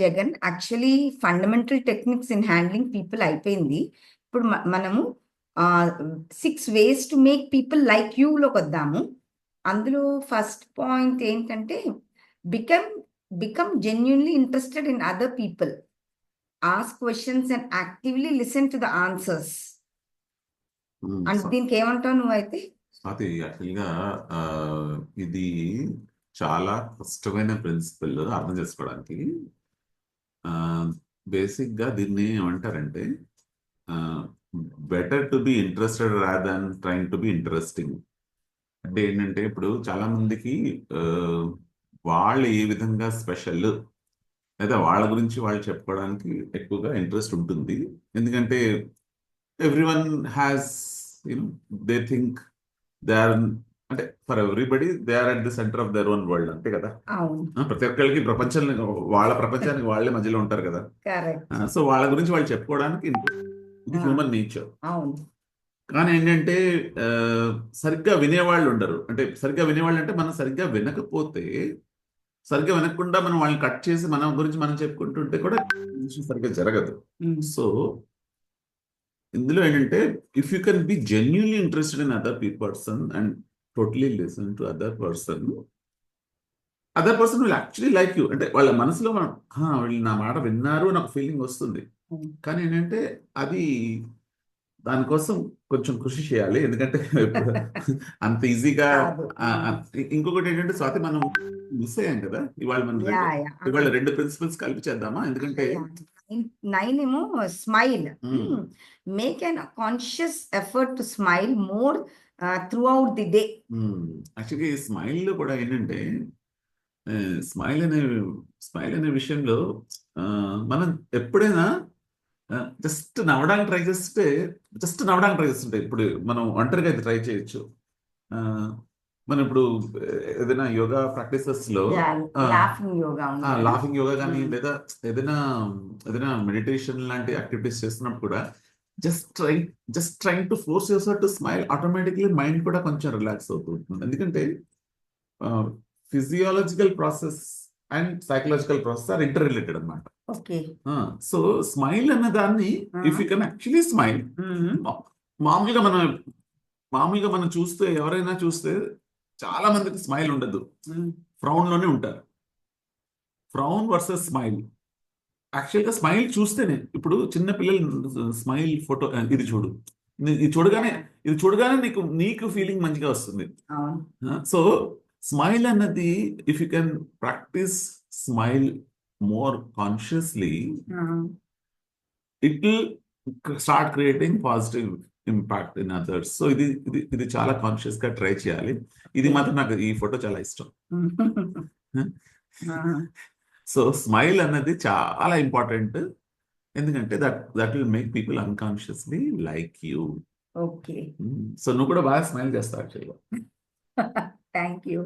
Jagan actually fundamental techniques in handling people అయిపోయింది. ఇప్పుడు మనము 6 ways to make people like యూలోకొద్దాము. అందులో ఫస్ట్ పాయింట్ ఏంటంటే become become genuinely interested in other people. Ask questions and actively listen to the answers. అంటే స దీనికేమంటావు నువ్వైతే? స్వాతి యాక్చువల్‌గా ఇది చాలా కష్టమైన ప్రిన్సిపల్ అర్థం చేసుకోవడానికి. బేసిక్‌గా దీన్ని ఏమంటారంటే better to be interested rather than trying to be interesting. అంటే ఏంటంటే ఇప్పుడు చాలా మందికి వాళ్ళు ఏ విధంగా స్పెషల్ లేదా వాళ్ళ గురించి వాళ్ళు చెప్పుకోవడానికి ఎక్కువగా ఇంట్రెస్ట్ ఉంటుంది. ఎందుకంటే everyone has you they think they are అంటే for everybody they are at the centre of their own world అంతే కదా! ప్రతి ఒక్కళ్ళకి ప్రపంచంలో వాళ్ళ ప్రపంచానికి వాళ్ళే మధ్యలో ఉంటారు కదా! సో వాళ్ళ గురించి వాళ్ళు చెప్పుకోవడానికి ఇది! Human nature. కానీ ఏంటంటే సరిగ్గా వినేవాళ్ళు ఉండరు. అంటే సరిగ్గా వినేవాళ్ళు అంటే మనం సరిగ్గా వినకపోతే సరిగ్గా వినకుండా మనం వాళ్ళని కట్ చేసి మన గురించి మనం చెప్పుకుంటుంటే కూడా సరిగ్గా జరగదు. సో ఇందులో ఏంటంటే if you can be genuinely interested in other p person and totally listen to other person other person will actually like you. అంటే వాళ్ళ మనసులో మనం! వీళ్ళు నా మాట విన్నారు అని ఒక ఫీలింగ్ వస్తుంది. హ్మ్. కానీ ఏంటంటే అది దానికోసం కొంచెం కృషి చేయాలి. ఎందుకంటే అంత ఈజీగా. ఆహ్, ఇంకొకటి ఏంటంటే స్వాతి మనం మిస్ అయ్యాం కదా! ఇవాళ మనం 2 యాహ్! యాహ్! ఇవాళ! 2 ప్రిన్సిపల్స్ కలిపి చేద్దామా? ఎందుకంటే! నైన్ ఏమో smile. Make an conscious effort to smile more throughout the day. యాక్చువల్‌గా ఈ స్మైల్‌లో కూడా ఏంటంటే స్మైల్ అనే స్మైల్ అనే విషయంలో మనం ఎప్పుడైనా జస్ట్ నవ్వడానికి ట్రై చేస్తే జస్ట్ నవ్వడానికి ట్రై చేస్తుంటే ఇప్పుడు మనం ఒంటరిగా అయితే ట్రై చేయొచ్చు. మనం ఇప్పుడు ఏదైనా యోగా ప్రాక్టీసెస్‌లో యాహ్! ఆ! Laughing yoga hmm. లేదా ఏదైనా ఏదైనా మెడిటేషన్ లాంటి యాక్టివిటీస్ చేస్తున్నప్పుడు కూడా just try just trying to force yourself to smile automatically mind కూడా కొంచెం రిలాక్స్ అవుతూ ఉంటుంది. ఎందుకంటే physiological process and psychological process are interrelated. Ah! So smile అన్న దాన్ని! If you can actually smile మామూలుగా మనం మామూలుగా మనం చూస్తే ఎవరైనా చూస్తే చాలా మందికి స్మైల్ ఉండదు. హ్మ్. ఫ్రౌన్‌లోనే ఉంటారు. Frown versus smile. యాక్చువల్‌గా స్మైల్ చూస్తేనే ఇప్పుడు చిన్న పిల్లలు స్మైల్ ఫోటో ఇది చూడు. ఇది చూడగానే! ఇది చూడగానే నీకు నీకు ఫీలింగ్ మంచిగా వస్తుంది. సో స్మైల్ అన్నది if you can practice smile more consciously! It will start creating positive impact in others. So ఇది ఇది ఇది చాలా కాన్షియస్‌గా ట్రై చేయాలి. ఇది. మాత్రం నాకు ఈ ఫోటో చాలా ఇష్టం. సో స్మైల్ అన్నది చాలా ఇంపార్టెంట్. ఎందుకంటే that that will make people unconsciously like you. Okay. So నువ్వు కూడా బాగా స్మైల్ చేస్తావు యాక్చువల్‌గా. Thank you.